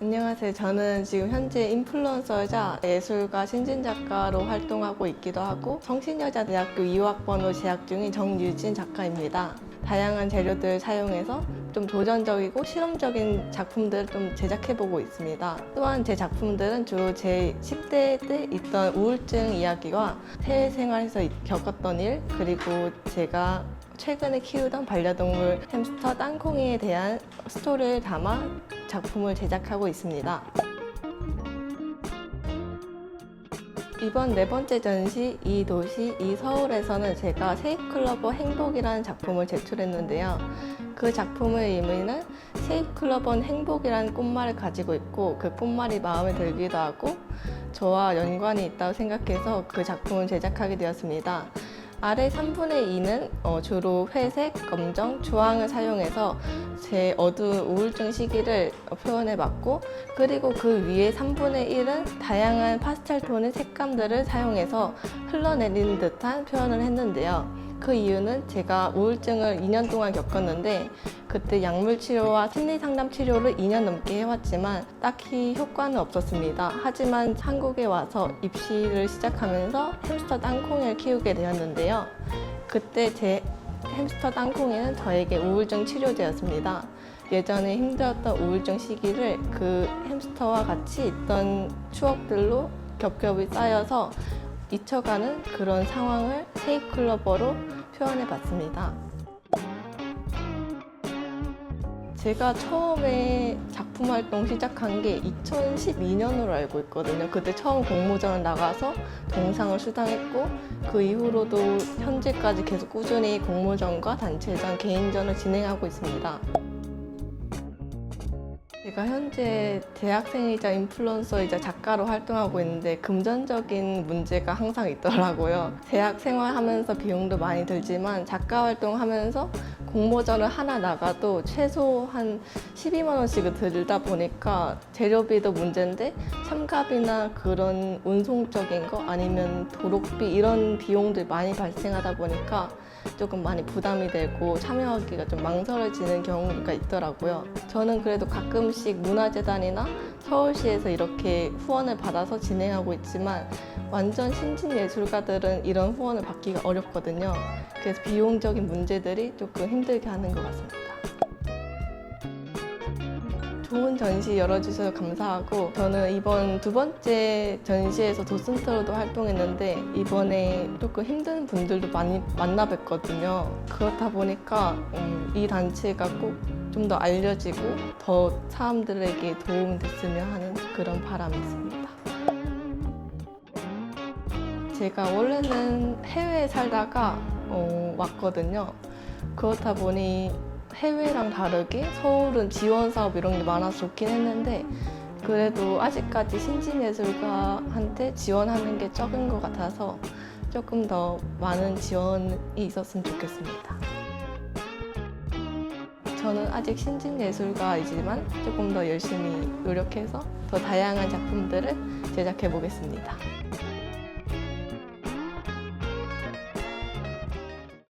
안녕하세요. 저는 지금 현재 인플루언서이자 예술가 신진 작가로 활동하고 있기도 하고 성신여자대학교 2학번으로 재학 중인 정유진 작가입니다. 다양한 재료들을 사용해서 좀 도전적이고 실험적인 작품들을 좀 제작해보고 있습니다. 또한 제 작품들은 주로 제 10대 때 있던 우울증 이야기와 해외 생활에서 겪었던 일, 그리고 제가 최근에 키우던 반려동물 햄스터 땅콩이에 대한 스토리를 담아 작품을 제작하고 있습니다. 이번 네 번째 전시 이 도시 이 서울에서는 제가 세입클러버 행복이라는 작품을 제출했는데요. 그 작품의 의미는 세입클러버는 행복이라는 꽃말을 가지고 있고 그 꽃말이 마음에 들기도 하고 저와 연관이 있다고 생각해서 그 작품을 제작하게 되었습니다. 아래 3분의 2는 어, 주로 회색, 검정, 주황을 사용해서 제 어두운 우울증 시기를 표현해 봤고 그리고 그 위에 3분의 1은 다양한 파스텔 톤의 색감들을 사용해서 흘러내리는 듯한 표현을 했는데요. 그 이유는 제가 우울증을 2년 동안 겪었는데 그때 약물 치료와 심리 상담 치료를 2년 넘게 해왔지만 딱히 효과는 없었습니다. 하지만 한국에 와서 입시를 시작하면서 햄스터 땅콩이를 키우게 되었는데요. 그때 제 햄스터 땅콩이는 저에게 우울증 치료제였습니다. 예전에 힘들었던 우울증 시기를 그 햄스터와 같이 있던 추억들로 겹겹이 쌓여서 잊혀가는 그런 상황을 세이클러버로 표현해 봤습니다. 제가 처음에 작품 활동 시작한 게 2012년으로 알고 있거든요. 그때 처음 공모전을 나가서 동상을 수상했고 그 이후로도 현재까지 계속 꾸준히 공모전과 단체전, 개인전을 진행하고 있습니다. 제가 현재 대학생이자 인플루언서이자 작가로 활동하고 있는데 금전적인 문제가 항상 있더라고요. 대학 생활하면서 비용도 많이 들지만 작가 활동하면서 공모전을 하나 나가도 최소 한 12만 원씩 들다 보니까 재료비도 문제인데 참가비나 그런 운송적인 거 아니면 도록비 이런 비용들 많이 발생하다 보니까 조금 많이 부담이 되고 참여하기가 좀 망설여지는 경우가 있더라고요. 저는 그래도 가끔씩 문화재단이나 서울시에서 이렇게 후원을 받아서 진행하고 있지만 완전 신진 예술가들은 이런 후원을 받기가 어렵거든요. 그래서 비용적인 문제들이 조금 힘 들게 하는 것 같습니다. 좋은 전시 열어주셔서 감사하고 저는 이번 두 번째 전시에서 도슨트로도 활동했는데 이번에 조금 힘든 분들도 많이 만나 뵀거든요. 그렇다 보니까 음, 이 단체가 꼭 좀 더 알려지고 더 사람들에게 도움이 됐으면 하는 그런 바람이 있습니다. 제가 원래는 해외에 살다가 어, 왔거든요. 그렇다 보니 해외랑 다르게 서울은 지원 사업 이런 게 많아서 좋긴 했는데 그래도 아직까지 신진예술가한테 지원하는 게 적은 것 같아서 조금 더 많은 지원이 있었으면 좋겠습니다. 저는 아직 신진예술가이지만 조금 더 열심히 노력해서 더 다양한 작품들을 제작해 보겠습니다.